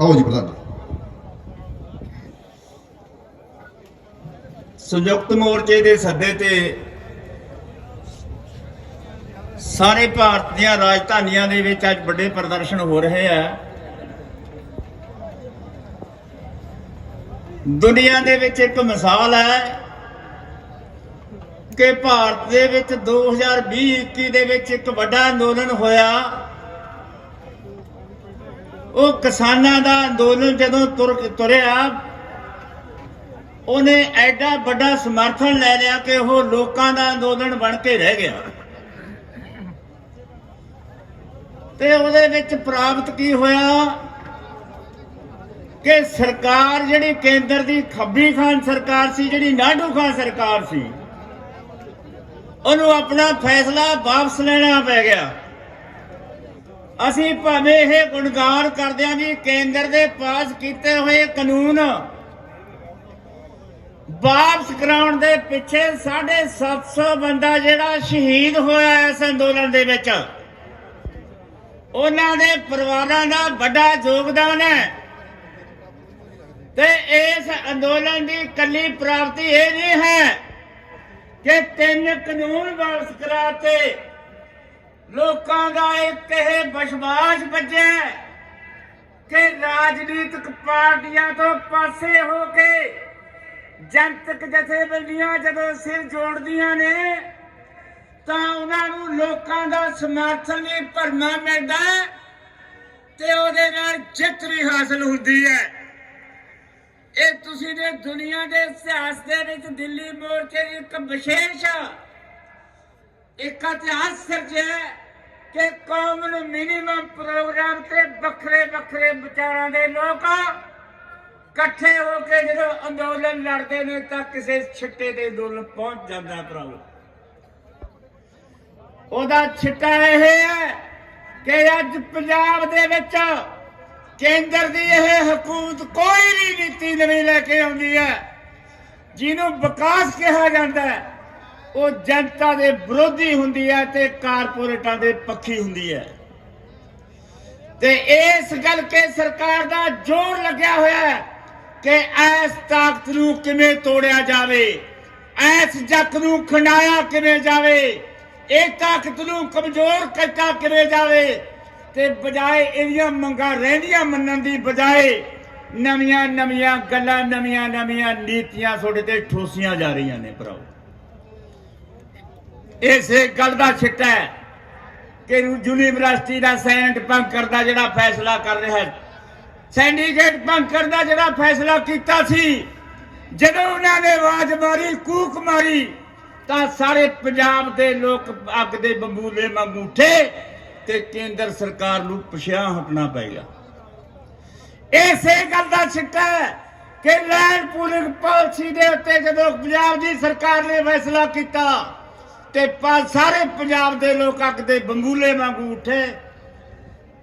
ਆਓ ਜੀ ਪ੍ਰਧਾਨ ਸੰਯੁਕਤ ਮੋਰਚੇ ਦੇ ਸੱਦੇ ਤੇ ਸਾਰੇ ਭਾਰਤ ਦੀਆਂ ਰਾਜਧਾਨੀਆਂ ਦੇ ਵਿੱਚ ਅੱਜ ਵੱਡੇ ਪ੍ਰਦਰਸ਼ਨ ਹੋ ਰਹੇ ਆ। ਦੁਨੀਆ ਦੇ ਵਿੱਚ ਇੱਕ ਮਿਸਾਲ ਹੈ ਕਿ ਭਾਰਤ ਦੇ ਵਿੱਚ 2020-21 ਦੇ ਵਿੱਚ ਇੱਕ ਵੱਡਾ ਅੰਦੋਲਨ ਹੋਇਆ। ਉਹ ਕਿਸਾਨਾਂ ਦਾ ਅੰਦੋਲਨ ਜਦੋਂ ਤੁਰ ਤੁਰਿਆ, ਉਹਨੇ ਐਡਾ ਵੱਡਾ ਸਮਰਥਨ ਲੈ ਲਿਆ ਕਿ ਉਹ ਲੋਕਾਂ ਦਾ ਅੰਦੋਲਨ ਬਣ ਕੇ ਰਹਿ ਗਿਆ। ਤੇ ਉਹਦੇ ਵਿੱਚ ਪ੍ਰਾਪਤ ਕੀ ਹੋਇਆ? ਕਿ ਸਰਕਾਰ ਜਿਹੜੀ ਕੇਂਦਰ ਦੀ ਖੱਬੀ ਖਾਨ ਸਰਕਾਰ ਸੀ, ਜਿਹੜੀ ਨਾਡੂ ਖਾਨ ਸਰਕਾਰ ਸੀ, ਉਹਨੂੰ ਆਪਣਾ ਫੈਸਲਾ ਵਾਪਸ ਲੈਣਾ ਪੈ ਗਿਆ। ਅਸੀਂ ਭਾਵੇਂ ਇਹ ਗੁਣਗਾਨ ਕਰਦੇ ਹਾਂ ਵੀ ਕੇਂਦਰ ਦੇ ਪਾਸ ਕੀਤੇ ਹੋਏ ਕਾਨੂੰਨ ਵਾਪਸ ਕਰਾਉਣ ਦੇ ਪਿੱਛੇ 750 ਬੰਦਾ ਜਿਹੜਾ ਸ਼ਹੀਦ ਹੋਇਆ ਇਸ ਅੰਦੋਲਨ ਦੇ ਵਿੱਚ। ਉਹਨਾਂ ਦੇ ਪਰਿਵਾਰਾਂ ਦਾ ਵੱਡਾ ਯੋਗਦਾਨ ਹੈ। ਤੇ ਇਸ ਅੰਦੋਲਨ ਦੀ ਕੱਲੀ ਪ੍ਰਾਪਤੀ ਇਹ ਨਹੀਂ ਹੈ ਕਿ ਤਿੰਨ ਕਾਨੂੰਨ ਵਾਪਸ ਕਰਾਤੇ। ਲੋਕਾਂ ਦਾ ਇੱਕ ਇਹ ਵਿਸ਼ਵਾਸ ਵੱਜਿਆ ਕਿ ਰਾਜਨੀਤਿਕ ਪਾਰਟੀਆਂ ਤੋਂ ਪਾਸੇ ਹੋ ਕੇ ਜਨਤਕ ਜਥੇਬੰਦੀਆਂ ਜਦੋਂ ਸਿਰ ਜੋੜਦੀਆਂ ਨੇ, ਤਾਂ ਉਹਨਾਂ ਨੂੰ ਲੋਕਾਂ ਦਾ ਸਮਰਥਨ ਵੀ ਭਰਨਾ ਮਿਲਦਾ ਤੇ ਉਹਦੇ ਨਾਲ ਜਿੱਤ ਵੀ ਹਾਸਲ ਹੁੰਦੀ ਹੈ। ਇਹ ਤੁਸੀਂ ਨੇ ਦੁਨੀਆ ਦੇ ਇਤਿਹਾਸ ਦੇ ਵਿੱਚ ਦਿੱਲੀ ਮੋਰਚੇ ਦੀ ਇੱਕ ਵਿਸ਼ੇਸ਼ ਇੱਕ ਇਤਿਹਾਸ ਸਿਰਜਿਆ ਕਿ ਕੌਮ ਨੂੰ ਮਿਨੀਮਮ ਪ੍ਰੋਗਰਾਮ ਤੇ ਵੱਖਰੇ ਵੱਖਰੇ ਵਿਚਾਰਾਂ ਦੇ ਲੋਕ ਇਕੱਠੇ ਹੋ ਕੇ ਜਦੋਂ ਅੰਦੋਲਨ ਲੜਦੇ ਨੇ ਤਾਂ ਕਿਸੇ ਛਿੱਟੇ ਦੇ ਅੰਦੋਲਨ ਪਹੁੰਚ ਜਾਂਦਾ ਭਰਾਵੋ। ਉਹਦਾ ਛਿੱਟਾ ਇਹ ਹੈ ਕਿ ਅੱਜ ਪੰਜਾਬ ਦੇ ਵਿੱਚ ਕੇਂਦਰ ਦੀ ਇਹ ਹਕੂਮਤ ਕੋਈ ਵੀ ਨੀਤੀ ਨਵੀਂ ਲੈ ਕੇ ਆਉਂਦੀ ਹੈ, ਜਿਹਨੂੰ ਵਿਕਾਸ ਕਿਹਾ ਜਾਂਦਾ ਹੈ। ਉਹ ਜਨਤਾ ਦੇ ਵਿਰੋਧੀ ਹੁੰਦੀ ਹੈ ਤੇ ਕਾਰਪੋਰੇਟਾਂ ਦੇ ਪੱਖੀ ਹੁੰਦੀ ਹੈ। ਤੇ ਇਸ ਗੱਲ ਕੇ ਸਰਕਾਰ ਦਾ ਜ਼ੋਰ ਲੱਗਿਆ ਹੋਇਆ ਹੈ ਕਿ ਇਸ ਤਾਕਤ ਨੂੰ ਕਿਵੇਂ ਤੋੜਿਆ ਜਾਵੇ, ਇਸ ਜੱਕ ਨੂੰ ਖੰਡਾਇਆ ਕਿਵੇਂ ਜਾਵੇ, ਇਹ ਤਾਕਤ ਨੂੰ ਕਮਜ਼ੋਰ ਕੀਤਾ ਕਿਵੇਂ ਜਾਵੇ ਤੇ ਬਜਾਏ ਇਹਦੀਆਂ ਮੰਗਾਂ ਰਹਿੰਦੀਆਂ ਮੰਨਣ ਦੀ ਬਜਾਏ ਨਵੀਆਂ ਨਵੀਆਂ ਗੱਲਾਂ ਨਵੀਆਂ ਨਵੀਆਂ ਨੀਤੀਆਂ ਤੁਹਾਡੇ ਤੇ ਠੋਸੀਆਂ ਜਾ ਰਹੀਆਂ ਨੇ ਭਰਾਓ। ਇਸੇ ਗੱਲ ਦਾ ਛਿੱਟਾ ਹੈ ਕਿ ਯੂਨੀਵਰਸਿਟੀ ਦਾ ਸੈਂਟ ਭੰਗ ਦਾ ਜਿਹੜਾ ਫੈਸਲਾ ਕਰ ਰਿਹਾ ਹੈ। ਸੈਂਡੀਕੇਟ ਭੰਗ ਕਰਦਾ ਜਿਹੜਾ ਫੈਸਲਾ ਕੀਤਾ ਸੀ, ਜਦੋਂ ਉਹਨਾਂ ਨੇ ਆਵਾਜ਼ ਮਾਰੀ, ਕੂਕ ਮਾਰੀ, ਤਾਂ ਸਾਰੇ ਪੰਜਾਬ ਦੇ ਲੋਕ ਅੱਗ ਦੇ ਬੰਬੂਲੇ ਵਾਂਗੂ ਉੱਠੇ ਤੇ ਕੇਂਦਰ ਸਰਕਾਰ ਨੂੰ ਪਛਾਣ ਹਟਣਾ ਪਏਗਾ ਇਸੇ ਗੱਲ ਦਾ ਸਿੱਟਾ ਹੈ ਕਿ ਲੈਂਡ ਪੂਲਿੰਗ ਪਾਲਿਸੀ ਦੇ ਉੱਤੇ ਜਦੋਂ ਪੰਜਾਬ ਦੀ ਸਰਕਾਰ ਨੇ ਫੈਸਲਾ ਕੀਤਾ ਤੇ ਪਾ- ਸਾਰੇ ਪੰਜਾਬ ਦੇ ਲੋਕ ਅੱਗ ਦੇ ਬੰਬੂਲੇ ਵਾਂਗੂ ਉੱਠੇ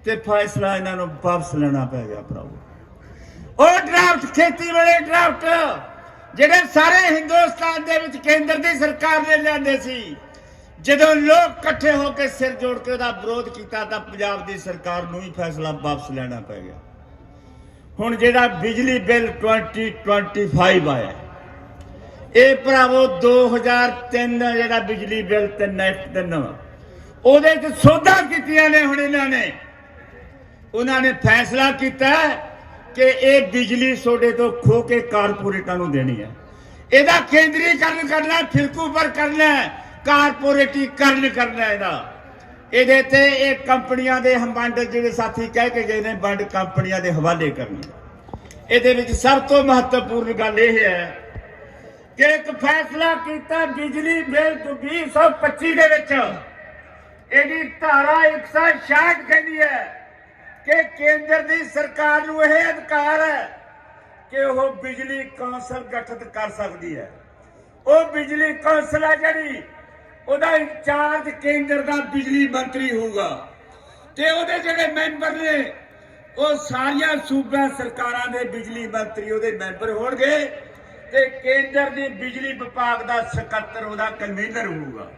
ਤੇ ਫੈਸਲਾ ਇਹਨਾਂ ਨੂੰ ਵਾਪਸ ਲੈਣਾ ਪੈ ਗਿਆ ਭਰਾਵੋ। ਉਹ ਡਰਾਫਟ, ਖੇਤੀ ਵਾਲੇ ਡਰਾਫਟ, ਜਿਹੜੇ ਸਾਰੇ ਹਿੰਦੁਸਤਾਨ ਦੇ ਵਿੱਚ ਕੇਂਦਰ ਦੀ ਸਰਕਾਰ ਨੇ ਲਿਆਂਦੇ ਸੀ, ਜਦੋਂ ਲੋਕ ਇਕੱਠੇ ਹੋ ਕੇ ਸਿਰ ਜੋੜ ਕੇ ਉਹਦਾ ਵਿਰੋਧ ਕੀਤਾ ਤਾਂ ਪੰਜਾਬ ਦੀ ਸਰਕਾਰ ਨੂੰ ਹੀ ਫੈਸਲਾ ਵਾਪਸ ਲੈਣਾ ਪੈ ਗਿਆ। ਹੁਣ ਜਿਹੜਾ ਬਿਜਲੀ ਬਿੱਲ 2025 ਆਇਆ ਇਹ ਭਰਾਵੋ 2003 ਦਾ ਜਿਹੜਾ ਬਿਜਲੀ ਬਿੱਲ ਤੇ ਨੈਫਟ ਤਿੰਨ ਉਹਦੇ ਚ ਸੋਧਾਂ ਕੀਤੀਆਂ ਨੇ ਹੁਣ ਇਹਨਾਂ ਨੇ। ਉਹਨਾਂ ਨੇ ਫੈਸਲਾ ਕੀਤਾ ਕਿ ਇਹ ਬਿਜਲੀ ਸੋਡੇ ਤੋਂ ਖੋ ਕੇ ਕਾਰਪੋਰੇਟਾਂ ਨੂੰ ਦੇਣੀ ਹੈ। ਇਹਦਾ ਕੇਂਦਰੀਕਰਨ ਕਰਨਾ ਫਿਰਕੂ ਪਰ ਕਰਨਾ, ਕਾਰਪੋਰੇਟੀਕਰਨ ਕਰਨਾ ਇਹਦਾ। ਇਹਦੇ ਤੇ ਇਹ ਕੰਪਨੀਆਂ ਦੇ ਹੰਬੰਡ ਜਿਹੜੇ ਸਾਥੀ ਕਹਿ ਕੇ ਗਏ ਨੇ, ਵੰਡ ਕੰਪਨੀਆਂ ਦੇ ਹਵਾਲੇ ਕਰਨੀ। ਇਹਦੇ ਵਿੱਚ ਸਭ ਤੋਂ ਮਹੱਤਵਪੂਰਨ ਗੱਲ ਇਹ ਹੈ ਕਿ ਇੱਕ ਫੈਸਲਾ ਕੀਤਾ ਬਿਜਲੀ ਬਿੱਲ 2025 ਦੇ ਵਿੱਚ, ਇਹਦੀ ਧਾਰਾ 166 ਕਹਿੰਦੀ ਹੈ ਕਿ ਕੇਂਦਰ ਦੀ ਸਰਕਾਰ ਨੂੰ ਇਹ ਅਧਿਕਾਰ ਹੈ ਕਿ ਉਹ ਬਿਜਲੀ ਕੌਂਸਲ ਗਠਿਤ ਕਰ ਸਕਦੀ ਹੈ। ਉਹ ਬਿਜਲੀ ਕੌਂਸਲ ਹੈ ਜਿਹੜੀ, ਉਹਦਾ ਇੰਚਾਰਜ ਕੇਂਦਰ ਦਾ ਬਿਜਲੀ ਮੰਤਰੀ ਹੋਊਗਾ। ਤੇ ਉਹਦੇ ਜਿਹੜੇ ਮੈਂਬਰ ਨੇ, ਉਹ ਸਾਰੀਆਂ ਸੂਬਾ ਸਰਕਾਰਾਂ ਦੇ ਬਿਜਲੀ ਮੰਤਰੀ ਉਹਦੇ ਮੈਂਬਰ ਹੋਣਗੇ। ਤੇ ਕੇਂਦਰ ਦੀ ਬਿਜਲੀ ਵਿਭਾਗ ਦਾ ਸਕੱਤਰ ਉਹਦਾ ਕਨਵੀਨਰ ਹੋਊਗਾ।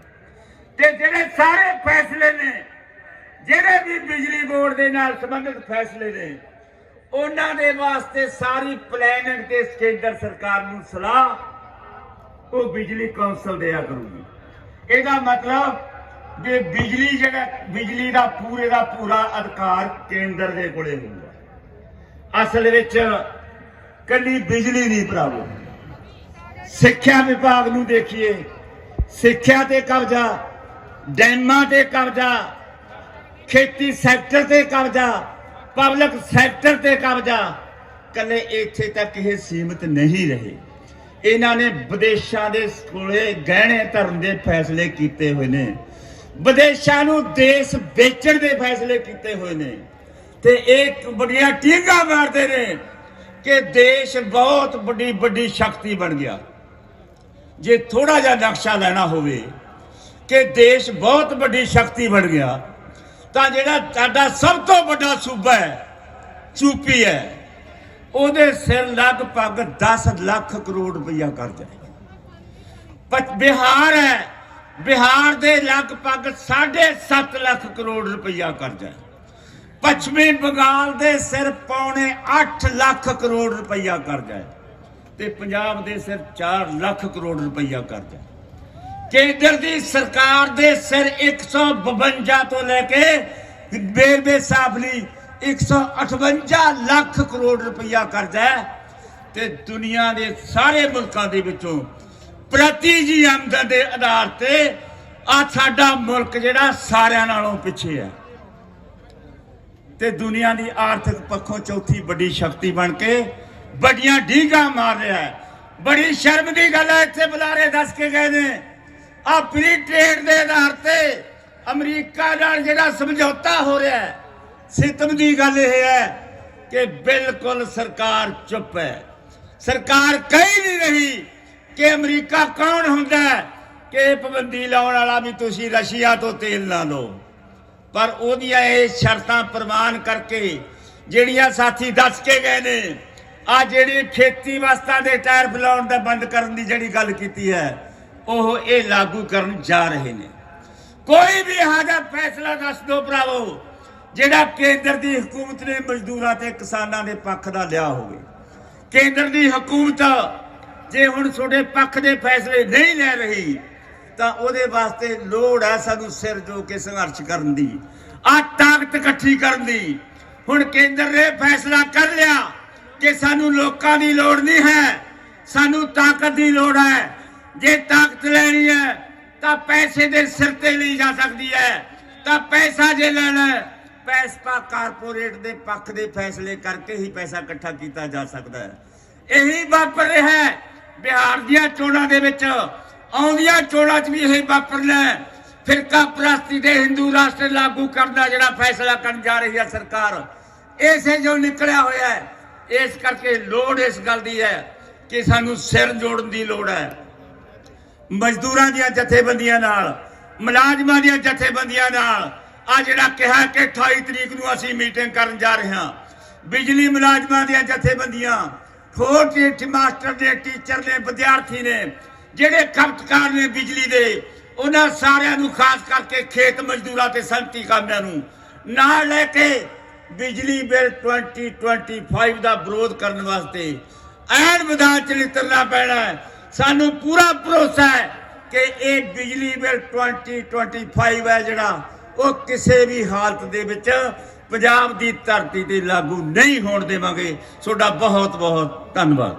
ਤੇ ਜਿਹੜੇ ਸਾਰੇ ਫੈਸਲੇ ਨੇ, ਜਿਹੜੇ ਵੀ ਬਿਜਲੀ ਬੋਰਡ ਦੇ ਨਾਲ ਸੰਬੰਧਿਤ ਫੈਸਲੇ ਨੇ, ਉਹਨਾਂ ਦੇ ਵਾਸਤੇ ਸਾਰੀ ਪਲੈਨਿੰਗ ਤੇ ਕੇਂਦਰ ਸਰਕਾਰ ਨੂੰ ਸਲਾਹ, ਉਹ ਬਿਜਲੀ ਕੌਂਸਲ ਦਿਆ ਕਰੂਗੀ ਇਹਦਾ ਮਤਲਬ ਵੀ ਬਿਜਲੀ ਜਿਹੜਾ, ਬਿਜਲੀ ਦਾ ਪੂਰੇ ਦਾ ਪੂਰਾ ਅਧਿਕਾਰ ਕੇਂਦਰ ਦੇ ਕੋਲੇ ਹੋਊਗਾ। ਅਸਲ ਵਿੱਚ ਕੱਲੀ ਬਿਜਲੀ ਨਹੀਂ ਭਰਾਵੋ। ਸਿੱਖਿਆ ਵਿਭਾਗ ਨੂੰ ਦੇਖੀਏ। ਸਿੱਖਿਆ ਤੇ ਕਬਜ਼ਾ ਡੈਮਾਂ ਤੇ ਕਬਜ਼ਾ ਖੇਤੀ ਸੈਕਟਰ ਤੇ ਕਬਜ਼ਾ ਪਬਲਿਕ ਸੈਕਟਰ ਤੇ ਕਬਜ਼ਾ ਕੱਲੇ ਇੱਥੇ ਤੱਕ ਇਹ ਸੀਮਿਤ ਨਹੀਂ ਰਹੇ। ਇਹਨਾਂ ਨੇ ਵਿਦੇਸ਼ਾਂ ਦੇ ਕੋਲੇ ਗਹਿਣੇ ਧਰਨ ਦੇ ਫੈਸਲੇ ਕੀਤੇ ਹੋਏ ਨੇ। ਵਿਦੇਸ਼ਾਂ ਨੂੰ ਦੇਸ਼ ਵੇਚਣ ਦੇ ਫੈਸਲੇ ਕੀਤੇ ਹੋਏ ਨੇ। ਤੇ ਇਹ ਵੱਡੀਆਂ ਟੀਂਗਾ ਮਾਰਦੇ ਨੇ ਕਿ ਦੇਸ਼ ਬਹੁਤ ਵੱਡੀ ਵੱਡੀ ਸ਼ਕਤੀ ਬਣ ਗਿਆ। ਜੇ ਥੋੜਾ ਜਿਹਾ ਨਕਸ਼ਾ ਲੈਣਾ ਹੋਵੇ ਕਿ ਦੇਸ਼ ਬਹੁਤ ਵੱਡੀ ਸ਼ਕਤੀ ਬਣ ਗਿਆ, ਤਾਂ ਜਿਹੜਾ ਸਾਡਾ ਸਭ ਤੋਂ ਵੱਡਾ ਸੂਬਾ ਹੈ, ਯੂਪੀ ਹੈ, ਉਹਦੇ ਸਿਰ ਲਗਭਗ 10 ਲੱਖ ਕਰੋੜ ਰੁਪਈਆ ਕਰਜ਼ਾ ਹੈ। ਪਛ ਬਿਹਾਰ ਹੈ, ਬਿਹਾਰ ਦੇ ਲਗਭਗ 7.5 ਲੱਖ ਕਰੋੜ ਰੁਪਈਆ ਕਰਜ਼ਾ ਹੈ। ਪੱਛਮੀ ਬੰਗਾਲ ਦੇ ਸਿਰ ਪੌਣੇ 8 ਲੱਖ ਕਰੋੜ ਰੁਪਈਆ ਕਰਜ਼ਾ ਹੈ। ਤੇ ਪੰਜਾਬ ਦੇ ਸਿਰ 4 ਲੱਖ ਕਰੋੜ ਰੁਪਈਆ ਕਰਜ਼ਾ ਹੈ। ਕੇਂਦਰ ਦੀ ਸਰਕਾਰ ਦੇ ਸਿਰ 152 ਤੋਂ ਲੈ ਕੇ ਬੇਰਬੇ ਲਈ 158 ਲੱਖ ਕਰੋੜ ਰੁਪਈਆ ਕਰਜ਼ਾ ਹੈ ਤੇ ਦੁਨੀਆ ਦੇ ਸਾਰੇ ਮੁਲਕਾਂ ਦੇ ਵਿੱਚੋਂ ਪ੍ਰਤੀ ਜੀ ਆਮਦਨ ਦੇ ਆਧਾਰ ਤੇ ਆ ਸਾਡਾ ਮੁਲਕ ਜਿਹੜਾ ਸਾਰਿਆਂ ਨਾਲੋਂ ਪਿੱਛੇ ਹੈ। ਤੇ ਦੁਨੀਆ ਦੀ ਆਰਥਿਕ ਪੱਖੋਂ ਚੌਥੀ ਵੱਡੀ ਸ਼ਕਤੀ ਬਣ ਕੇ ਵੱਡੀਆਂ ਢੀਂਗਾਂ ਮਾਰ ਰਿਹਾ ਹੈ। ਬੜੀ ਸ਼ਰਮ ਦੀ ਗੱਲ ਹੈ, ਇੱਥੇ ਬੁਲਾਰੇ ਦੱਸ ਕੇ ਗਏ ਨੇ। ਆ ਫ੍ਰੀ ਟ੍ਰੇਡ ਦੇ ਆਧਾਰ ਤੇ ਅਮਰੀਕਾ ਨਾਲ ਜਿਹੜਾ ਸਮਝੌਤਾ ਹੋ ਰਿਹਾ ਹੈ ਸਿਤਮ ਦੀ ਗੱਲ ਇਹ ਹੈ ਕਿ ਬਿਲਕੁਲ ਸਰਕਾਰ ਚੁੱਪ ਹੈ। ਸਰਕਾਰ ਕਹਿ ਨਹੀਂ ਰਹੀ ਕਿ ਅਮਰੀਕਾ ਕੌਣ ਹੁੰਦਾ ਹੈ, ਕਿ ਪਾਬੰਦੀ ਲਾਉਣ ਵਾਲਾ ਵੀ ਤੁਸੀਂ ਰਸ਼ੀਆ ਤੋਂ ਤੇਲ ਨਾ ਲਓ। ਪਰ ਉਹਦੀਆਂ ਇਹ ਸ਼ਰਤਾਂ ਪ੍ਰਮਾਨ ਕਰਕੇ ਜਿਹੜੀਆਂ ਸਾਥੀ ਦੱਸ ਕੇ ਗਏ ਨੇ ਆ ਜਿਹੜੀ ਖੇਤੀ ਵਸਤਾਂ ਦੇ ਟਾਇਰ ਫਲਾਉਣ ਦਾ ਬੰਦ ਕਰਨ ਦੀ ਜਿਹੜੀ ਗੱਲ ਕੀਤੀ ਹੈ, ਉਹ ਇਹ ਲਾਗੂ ਕਰਨ ਜਾ ਰਹੇ ਨੇ। ਕੋਈ ਵੀ ਇਹੋ ਜਿਹਾ ਫੈਸਲਾ ਦੱਸ ਦਿਓ ਭਰਾਵੋ, ਜਿਹੜਾ ਕੇਂਦਰ ਦੀ ਹਕੂਮਤ ਨੇ ਮਜ਼ਦੂਰਾਂ ਤੇ ਕਿਸਾਨਾਂ ਦੇ ਪੱਖ ਦਾ ਲਿਆ ਹੋਵੇ। ਕੇਂਦਰ ਦੀ ਹਕੂਮਤ ਜੇ ਹੁਣ ਤੁਹਾਡੇ ਪੱਖ ਦੇ ਫੈਸਲੇ ਨਹੀਂ ਲੈ ਰਹੀ, ਤਾਂ ਉਹਦੇ ਵਾਸਤੇ ਲੋੜ ਹੈ ਸਾਨੂੰ ਸਿਰ ਜੋ ਕੇ ਸੰਘਰਸ਼ ਕਰਨ ਦੀ ਆ ਤਾਕਤ ਇਕੱਠੀ ਕਰਨ ਦੀ। ਹੁਣ ਕੇਂਦਰ ਨੇ ਫੈਸਲਾ ਕਰ ਲਿਆ ਕਿ ਸਾਨੂੰ ਲੋਕਾਂ ਦੀ ਲੋੜ ਨਹੀਂ ਹੈ, ਸਾਨੂੰ ਤਾਕਤ ਦੀ ਲੋੜ ਹੈ, ਜੇ ਤਾਕਤ ਲੈਣੀ ਹੈ, ਤਾਂ ਪੈਸੇ ਦੇ ਸਿਰ ਤੇ ਲਈ ਜਾ ਸਕਦੀ ਹੈ। ਤਾਂ ਪੈਸਾ ਜੇ ਲੈਣਾ ਪੈਸਾ ਕਾਰਪੋਰੇਟ ਦੇ ਪੱਖ ਦੇ ਫੈਸਲੇ ਕਰਕੇ ਹੀ ਪੈਸਾ ਇਕੱਠਾ ਕੀਤਾ ਜਾ ਸਕਦਾ ਹੈ। ਇਹੀ ਵਾਪਰ ਰਿਹਾ ਹੈ, ਬਿਹਾਰ ਦੀਆਂ ਚੋਣਾਂ ਦੇ ਵਿੱਚ। ਆਉਂਦੀਆਂ ਚੋਣਾਂ 'ਚ ਵੀ ਇਹੀ ਵਾਪਰਨਾ ਹੈ। ਫਿਰਕਾ ਪ੍ਰਸਤੀ ਦੇ ਹਿੰਦੂ ਰਾਸ਼ਟਰ ਲਾਗੂ ਕਰਨ ਦਾ ਜਿਹੜਾ ਫੈਸਲਾ ਕਰਨ ਜਾ ਰਹੀ ਹੈ ਸਰਕਾਰ। ਇਸੇ ਜੋ ਨਿਕਲਿਆ ਹੋਇਆ ਹੈ ਇਸ ਕਰਕੇ ਲੋੜ ਇਸ ਗੱਲ ਦੀ ਹੈ ਕਿ ਸਾਨੂੰ ਸਿਰ ਜੋੜਨ ਦੀ ਲੋੜ ਹੈ। ਮਜ਼ਦੂਰਾਂ ਦੀਆਂ ਜਥੇਬੰਦੀਆਂ ਨਾਲ, ਮੁਲਾਜ਼ਮਾਂ ਦੀਆਂ ਜਥੇਬੰਦੀਆਂ ਨਾਲ ਆ ਜਿਹੜਾ ਕਿਹਾ ਕਿ 28 ਤਰੀਕ ਨੂੰ ਅਸੀਂ ਮੀਟਿੰਗ ਕਰਨ ਜਾ ਰਹੇ ਹਾਂ, ਬਿਜਲੀ ਮੁਲਾਜ਼ਮਾਂ ਦੀਆਂ ਜਥੇਬੰਦੀਆਂ, ਹੋਰ ਟੀਚ ਮਾਸਟਰ ਦੇ ਟੀਚਰ ਨੇ, ਵਿਦਿਆਰਥੀ ਨੇ, ਜਿਹੜੇ ਖਪਤਕਾਰ ਨੇ ਬਿਜਲੀ ਦੇ, ਉਹਨਾਂ ਸਾਰਿਆਂ ਨੂੰ ਖਾਸ ਕਰਕੇ ਖੇਤ ਮਜ਼ਦੂਰਾਂ ਤੇ ਸੰਤੀ ਕਾਮਿਆਂ ਨੂੰ ਨਾਲ ਲੈ ਕੇ ਬਿਜਲੀ ਬਿੱਲ 2025 ਦਾ ਵਿਰੋਧ ਕਰਨ ਵਾਸਤੇ ਐਨ ਵਿਧਾਨ ਚ ਨਿਤਰਨਾ ਪੈਣਾ। ਸਾਨੂੰ ਪੂਰਾ ਭਰੋਸਾ ਹੈ ਕਿ ਇਹ ਬਿਜਲੀ ਬਿੱਲ 2025 ਹੈ ਜਿਹੜਾ ਉਹ ਕਿਸੇ ਵੀ ਹਾਲਤ ਦੇ ਵਿੱਚ ਪੰਜਾਬ ਦੀ ਧਰਤੀ ਤੇ ਲਾਗੂ ਨਹੀਂ ਹੋਣ ਦੇਵਾਂਗੇ। ਤੁਹਾਡਾ ਬਹੁਤ ਬਹੁਤ ਧੰਨਵਾਦ।